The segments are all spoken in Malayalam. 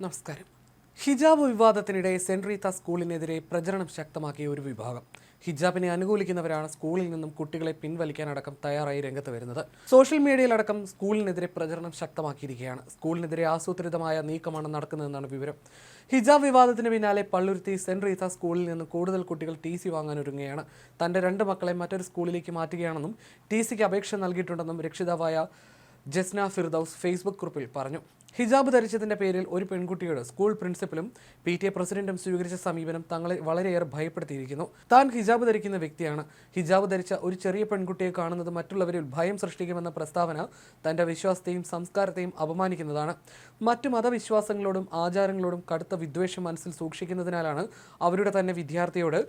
നമസ്കാരം. ഹിജാബ് വിവാദത്തിനിടെ സെന്റ് റീത്ത സ്കൂളിനെതിരെ പ്രചരണം ശക്തമാക്കിയ ഒരു വിഭാഗം. ഹിജാബിനെ അനുകൂലിക്കുന്നവരാണ് സ്കൂളിൽ നിന്നും കുട്ടികളെ പിൻവലിക്കാനടക്കം തയ്യാറായി രംഗത്ത് വരുന്നത്. സോഷ്യൽ മീഡിയയിലടക്കം സ്കൂളിനെതിരെ പ്രചരണം ശക്തമാക്കിയിരിക്കുകയാണ്. സ്കൂളിനെതിരെ ആസൂത്രിതമായ നീക്കമാണ് നടക്കുന്നതെന്നാണ് വിവരം. ഹിജാബ് വിവാദത്തിന് പിന്നാലെ പള്ളുരുത്തി സെന്റ് റീത്ത സ്കൂളിൽ നിന്ന് കൂടുതൽ കുട്ടികൾ ടി സി വാങ്ങാൻ ഒരുങ്ങുകയാണ്. തന്റെ രണ്ട് മക്കളെ മറ്റൊരു സ്കൂളിലേക്ക് മാറ്റുകയാണെന്നും ടി സിക്ക് അപേക്ഷ നൽകിയിട്ടുണ്ടെന്നും രക്ഷിതാവായ ജസ്ന ഫിർദൌസ് ഫേസ്ബുക്ക് കുറിപ്പിൽ പറഞ്ഞു. ഹിജാബ് ധരിച്ചതിന്റെ പേരിൽ ഒരു പെൺകുട്ടിയോട് സ്കൂൾ പ്രിൻസിപ്പലും പി ടി എ പ്രസിഡന്റും സ്വീകരിച്ച സമീപനം തങ്ങളെ വളരെയേറെ ഭയപ്പെടുത്തിയിരിക്കുന്നു. താൻ ഹിജാബ് ധരിക്കുന്ന വ്യക്തിയാണ്. ഹിജാബ് ധരിച്ച ഒരു ചെറിയ പെൺകുട്ടിയെ കാണുന്നത് മറ്റുള്ളവരിൽ ഭയം സൃഷ്ടിക്കുമെന്ന പ്രസ്താവന തന്റെ വിശ്വാസത്തെയും സംസ്കാരത്തെയും അപമാനിക്കുന്നതാണ്. മറ്റു മതവിശ്വാസങ്ങളോടും ആചാരങ്ങളോടും കടുത്ത വിദ്വേഷം മനസ്സിൽ സൂക്ഷിക്കുന്നതിനാലാണ് അവരുടെ തന്നെ വിദ്യാർത്ഥിയോട്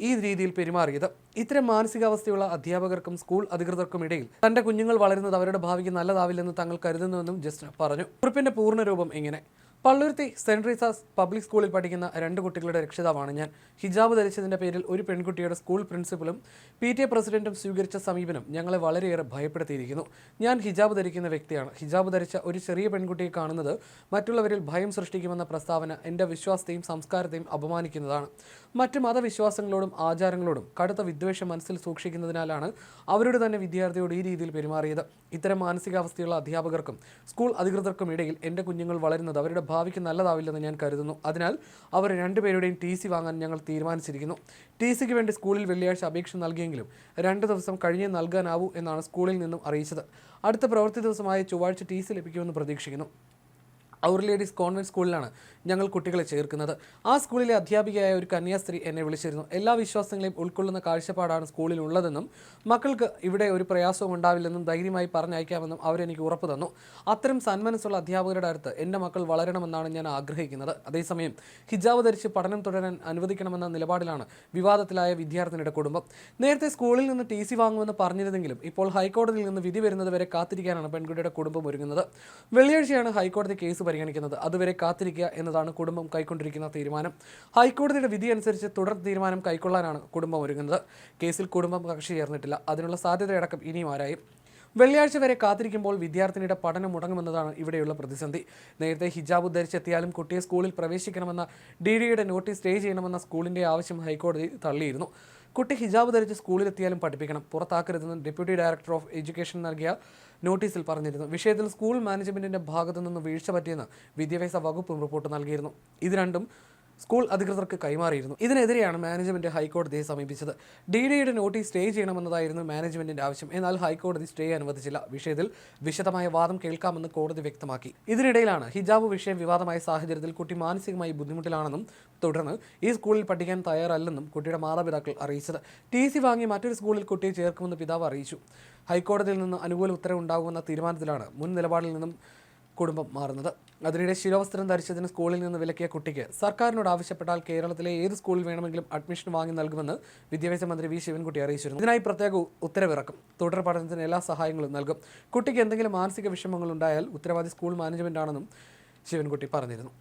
ഈ രീതിയിൽ പെരുമാറിയത്. ഇത്തരം മാനസികാവസ്ഥയുള്ള അധ്യാപകർക്കും സ്കൂൾ അധികൃതർക്കും ഇടയിൽ തന്റെ കുഞ്ഞുങ്ങൾ വളരുന്നത് അവരുടെ ഭാവിക്ക് നല്ലതാവില്ലെന്ന് തങ്ങൾ കരുതുന്നുവെന്നും ജസ്റ്റ് പറഞ്ഞു. കുറിപ്പിന്റെ പൂർണരൂപം ഇങ്ങനെ പള്ളുരുത്തി സെന്റ് റീസാസ് പബ്ലിക് സ്കൂളിൽ പഠിക്കുന്ന രണ്ട് കുട്ടികളുടെ രക്ഷിതാവാണ് ഞാൻ. ഹിജാബ് ധരിച്ചതിന്റെ പേരിൽ ഒരു പെൺകുട്ടിയുടെ സ്കൂൾ പ്രിൻസിപ്പലും പി ടി എ പ്രസിഡന്റും സ്വീകരിച്ച സമീപനം ഞങ്ങളെ വളരെയേറെ ഭയപ്പെടുത്തിയിരിക്കുന്നു. ഞാൻ ഹിജാബ് ധരിക്കുന്ന വ്യക്തിയാണ്. ഹിജാബ് ധരിച്ച ഒരു ചെറിയ പെൺകുട്ടിയെ കാണുന്നത് മറ്റുള്ളവരിൽ ഭയം സൃഷ്ടിക്കുമെന്ന പ്രസ്താവന എന്റെ വിശ്വാസത്തെയും സംസ്കാരത്തെയും അപമാനിക്കുന്നതാണ്. മറ്റ് മതവിശ്വാസങ്ങളോടും ആചാരങ്ങളോടും കടുത്ത വിദ്വേഷം മനസ്സിൽ സൂക്ഷിക്കുന്നതിനാലാണ് അവരുടെ തന്നെ വിദ്യാർത്ഥിയോട് ഈ രീതിയിൽ പെരുമാറിയത്. ഇത്തരം മാനസികാവസ്ഥയുള്ള അധ്യാപകർക്കും സ്കൂൾ അധികൃതർക്കും ഇടയിൽ എന്റെ കുഞ്ഞുങ്ങൾ വളരുന്നത് അവരുടെ ഭാവിക്ക് നല്ലതാവില്ലെന്ന് ഞാൻ കരുതുന്നു. അതിനാൽ അവർ രണ്ടുപേരുടെയും ടി സി വാങ്ങാൻ ഞങ്ങൾ തീരുമാനിച്ചിരിക്കുന്നു. ടി സിക്ക് വേണ്ടി സ്കൂളിൽ വെള്ളിയാഴ്ച അപേക്ഷ നൽകിയെങ്കിലും രണ്ട് ദിവസം കഴിഞ്ഞേ നൽകാനാവൂ എന്നാണ് സ്കൂളിൽ നിന്നും അറിയിച്ചത്. അടുത്ത പ്രവൃത്തി ദിവസമായ ചൊവ്വാഴ്ച ടി സി ലഭിക്കുമെന്ന് പ്രതീക്ഷിക്കുന്നു. ഔർ ലേഡീസ് കോൺവെന്റ് സ്കൂളിലാണ് ഞങ്ങൾ കുട്ടികളെ ചേർക്കുന്നത്. ആ സ്കൂളിലെ അധ്യാപികയായ ഒരു കന്യാസ്ത്രീ എന്നെ വിളിച്ചിരുന്നു. എല്ലാ വിശ്വാസങ്ങളെയും ഉൾക്കൊള്ളുന്ന കാഴ്ചപ്പാടാണ് സ്കൂളിലുള്ളതെന്നും മക്കൾക്ക് ഇവിടെ ഒരു പ്രയാസവും ഉണ്ടാവില്ലെന്നും ധൈര്യമായി പറഞ്ഞയക്കാമെന്നും അവരെനിക്ക് ഉറപ്പ് തന്നു. അത്തരം സന്മനസ്സുള്ള അധ്യാപകരുടെ അടുത്ത് എന്റെ മക്കൾ വളരണമെന്നാണ് ഞാൻ ആഗ്രഹിക്കുന്നത്. അതേസമയം ഹിജാബ് ധരിച്ച് പഠനം തുടരാൻ അനുവദിക്കണമെന്ന നിലപാടിലാണ് വിവാദത്തിലായ വിദ്യാർത്ഥിനിയുടെ കുടുംബം. നേരത്തെ സ്കൂളിൽ നിന്ന് ടി സി വാങ്ങുമെന്ന് പറഞ്ഞിരുന്നെങ്കിലും ഇപ്പോൾ ഹൈക്കോടതിയിൽ നിന്ന് വിധി വരുന്നതുവരെ കാത്തിരിക്കാനാണ് പെൺകുട്ടിയുടെ കുടുംബം ഒരുങ്ങുന്നത്. വെള്ളിയാഴ്ചയാണ് ഹൈക്കോടതി കേസ് പരിഗണിക്കുന്നത്. അതുവരെ കാത്തിരിക്കുക എന്നതാണ് കുടുംബം കൈക്കൊണ്ടിരിക്കുന്ന തീരുമാനം. ഹൈക്കോടതിയുടെ വിധി അനുസരിച്ച് തുടർ തീരുമാനം കൈക്കൊള്ളാനാണ് കുടുംബം ഒരുങ്ങുന്നത്. കേസിൽ കുടുംബം കക്ഷി ചേർന്നിട്ടില്ല. അതിനുള്ള സാധ്യതയടക്കം ഇനിയും ആരായും വെള്ളിയാഴ്ച വരെ കാത്തിരിക്കുമ്പോൾ വിദ്യാർത്ഥിനിയുടെ പഠനം മുടങ്ങുമെന്നതാണ് ഇവിടെയുള്ള പ്രതിസന്ധി. നേരത്തെ ഹിജാബ് ധരിച്ചെത്തിയാലും കുട്ടിയെ സ്കൂളിൽ പ്രവേശിക്കണമെന്ന ഡി ഡിയുടെ നോട്ടീസ് സ്റ്റേ ചെയ്യണമെന്ന സ്കൂളിന്റെ ആവശ്യം ഹൈക്കോടതി തള്ളിയിരുന്നു. കുട്ടി ഹിജാബ് ധരിച്ച് സ്കൂളിലെത്തിയാലും പഠിപ്പിക്കണം. പുറത്താക്കരുതെന്ന് ഡെപ്യൂട്ടി ഡയറക്ടർ ഓഫ് എഡ്യൂക്കേഷൻ നൽകിയ നോട്ടീസിൽ പറഞ്ഞിരുന്നു. വിഷയത്തിൽ സ്കൂൾ മാനേജ്മെന്റിന്റെ ഭാഗത്തു നിന്ന് വീഴ്ച പറ്റിയെന്ന് വിദ്യാഭ്യാസ വകുപ്പും റിപ്പോർട്ട് നൽകിയിരുന്നു. ഇത് രണ്ടും സ്കൂൾ അധികൃതർക്ക് കൈമാറിയിരുന്നു. ഇതിനെതിരെയാണ് മാനേജ്മെന്റ് ഹൈക്കോടതിയെ സമീപിച്ചത്. ഡി ഡിയുടെ നോട്ടീസ് സ്റ്റേ ചെയ്യണമെന്നതായിരുന്നു മാനേജ്മെന്റിന്റെ ആവശ്യം. എന്നാൽ ഹൈക്കോടതി സ്റ്റേ അനുവദിച്ചില്ല. വിഷയത്തിൽ വിശദമായ വാദം കേൾക്കാമെന്ന് കോടതി വ്യക്തമാക്കി. ഇതിനിടയിലാണ് ഹിജാബ് വിഷയം വിവാദമായ സാഹചര്യത്തിൽ കുട്ടി മാനസികമായി ബുദ്ധിമുട്ടിലാണെന്നും തുടർന്ന് ഈ സ്കൂളിൽ പഠിക്കാൻ തയ്യാറല്ലെന്നും കുട്ടിയുടെ മാതാപിതാക്കൾ അറിയിച്ചത്. ടി സി വാങ്ങി മറ്റൊരു സ്കൂളിൽ കുട്ടിയെ ചേർക്കുമെന്ന് പിതാവ് അറിയിച്ചു. ഹൈക്കോടതിയിൽ നിന്ന് അനുകൂല ഉത്തരവുണ്ടാകുമെന്ന തീരുമാനത്തിലാണ് മുൻ നിലപാടിൽ നിന്നും കുടുംബം മാറുന്നത്. അതിനിടെ ശിരോവസ്ത്രം ധരിച്ചതിന് സ്കൂളിൽ നിന്ന് വിലക്കിയ കുട്ടിക്ക് സർക്കാരിനോട് ആവശ്യപ്പെട്ടാൽ കേരളത്തിലെ ഏത് സ്കൂളിൽ വേണമെങ്കിലും അഡ്മിഷൻ വാങ്ങി നൽകുമെന്ന് വിദ്യാഭ്യാസ മന്ത്രി വി ശിവൻകുട്ടി അറിയിച്ചിരുന്നു. ഇതിനായി പ്രത്യേക ഉത്തരവിറക്കും. തുടർ പഠനത്തിന് എല്ലാ സഹായങ്ങളും നൽകും. കുട്ടിക്ക് എന്തെങ്കിലും മാനസിക വിഷമങ്ങൾ ഉണ്ടായാൽ ഉത്തരവാദി സ്കൂൾ മാനേജ്മെന്റ് ആണെന്നും ശിവൻകുട്ടി പറഞ്ഞിരുന്നു.